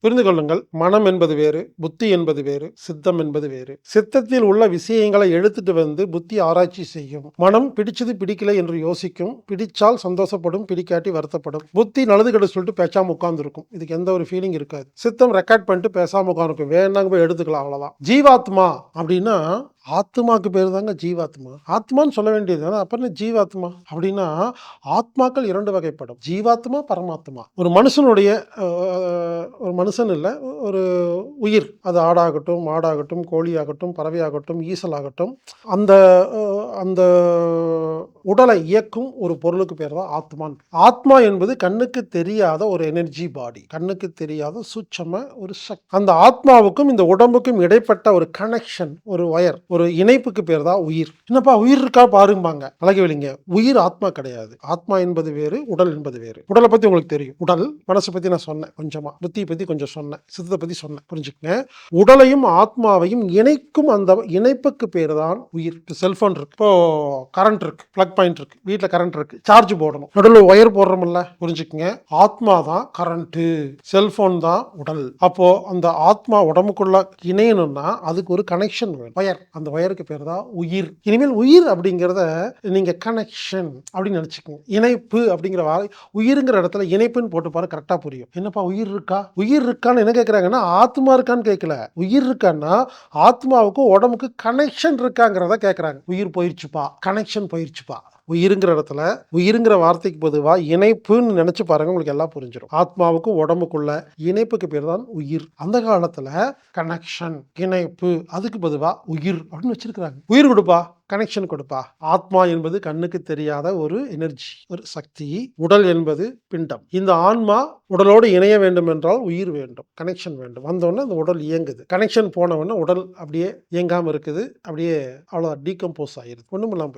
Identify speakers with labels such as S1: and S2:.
S1: புரிந்து கொள்ளுங்கள். மனம் என்பது வேறு புத்தி என்பது வேறு சித்தம் என்பது வேறு. சித்தத்தில் உள்ள விஷயங்களை எடுத்துட்டு வந்து புத்தி ஆராய்ச்சி செய்யும். மனம் பிடிச்சது பிடிக்கல என்று யோசிக்கும். பிடிச்சால் சந்தோஷப்படும் பிடிக்காட்டி வருத்தப்படும். புத்தி நல்லது கெடு சொல்லிட்டு பேசாம உட்காந்துருக்கும் இதுக்கு எந்த ஒரு ஃபீலிங் இருக்காது. சித்தம் ரெக்கார்ட் பண்ணிட்டு பேசாம உட்காந்துருக்கும் வேணாங்க போய் எடுத்துக்கலாம் அவ்வளவுதான். ஜீவாத்மா அப்படின்னா ஆத்மாக்கு பேர் தாங்க ஜீவாத்மா. ஆத்மான்னு சொல்ல வேண்டியது தானே? அப்புறம் என்ன ஜீவாத்மா? அப்படின்னா ஆத்மாக்கள் இரண்டு வகைப்படும். ஜீவாத்மா பரமாத்மா. ஒரு மனுஷனுடைய ஒரு மனுஷன் இல்லை ஒரு உயிர். அது ஆடாகட்டும் மாடாகட்டும் கோழியாகட்டும் பறவையாகட்டும் ஈசலாகட்டும். அந்த அந்த உடலை இயக்கும் ஒரு பொருளுக்கு பேர் தான் ஆத்மான். ஆத்மா என்பது கண்ணுக்கு தெரியாத ஒரு எனர்ஜி பாடி கண்ணுக்கு தெரியாத சூட்சம ஒரு சக்தி. அந்த ஆத்மாவுக்கும் இந்த உடம்புக்கும் இடைப்பட்ட ஒரு கனெக்ஷன் ஒரு ஒயர் ஒரு இணைப்புக்கு பேர் தான் உயிர். என்னப்பா உயிர் இருக்கா பாரும்பாங்க. அழகவில்லைங்க உயிர் ஆத்மா கிடையாது. ஆத்மா என்பது வேறு உடல் என்பது வேறு. உடலை பத்தி உங்களுக்கு தெரியும். உடல் மனசை பத்தி நான் சொன்னேன் கொஞ்சமா. புத்தியை பத்தி கொஞ்சம் சொன்னேன். சித்தத்தை பத்தி சொன்னேன். புரிஞ்சுக்கங்க? உடலையும் ஆத்மாவையும் இணைக்கும் அந்த இணைப்புக்கு பேர் தான் உயிர். இப்போ செல்போன் இருக்கு. இப்போ கரண்ட் இருக்கு. பிளக் பாயிண்ட் இருக்கு. வீட்டில் கரண்ட் இருக்கு. சார்ஜ் போடணும். நடுவில் ஒயர் போடுறோம்ல புரிஞ்சுக்கங்க. ஆத்மா தான் கரண்ட்டு செல்போன் தான் உடல். அப்போ அந்த ஆத்மா உடம்புக்குள்ள இணையணும்னா அதுக்கு ஒரு கனெக்ஷன் வேணும். ஒயர் அந்த ஒயருக்கு பேர் தான் உயிர். இனிமேல் உயிர் அப்படிங்கிறத நீங்கள் கனெக்ஷன் அப்படின்னு நினச்சிக்கோங்க. இணைப்பு அப்படிங்கிற வார்த்தை உயிருங்கிற இடத்துல இணைப்புன்னு போட்டு பாரு கரெக்டாக புரியும். என்னப்பா உயிர் இருக்கா? உயிர் இருக்கான்னு என்ன கேட்குறாங்கன்னா ஆத்மா இருக்கான்னு கேட்கல உயிர் இருக்கான்னா ஆத்மாவுக்கும் உடம்புக்கு கனெக்ஷன் இருக்காங்கிறத கேட்குறாங்க உயிர் போயிடுச்சுப்பா கனெக்ஷன் போயிடுச்சுப்பா உயிருங்கிற இடத்துல உயிருங்கிற வார்த்தைக்கு பொதுவாக இணைப்புன்னு நினைச்சு பாருங்க உங்களுக்கு எல்லாம் புரிஞ்சிடும் ஆத்மாவுக்கும் உடம்புக்குள்ள இணைப்புக்கு பேர் தான் உயிர். அந்த காலத்துல கனெக்ஷன் இணைப்பு அதுக்கு பொதுவாக உயிர் அப்படின்னு வச்சிருக்கிறாங்க. உயிர் கொடுப்பா கனெக்ஷன் கொடுப்பா. ஆத்மா என்பது கண்ணுக்கு தெரியாத ஒரு எனர்ஜி ஒரு சக்தி. உடல் என்பது பிண்டம். இந்த ஆன்மா உடலோடு இணைய வேண்டும் என்றால் உயிர் வேண்டும் கனெக்ஷன் வேண்டும். வந்தோடனே அந்த உடல் இயங்குது. கனெக்ஷன் போன உடல் அப்படியே இயங்காமல் இருக்குது அப்படியே அவ்வளோ டீகம்போஸ் ஆயிருது. ஒன்றும் இல்லாமல்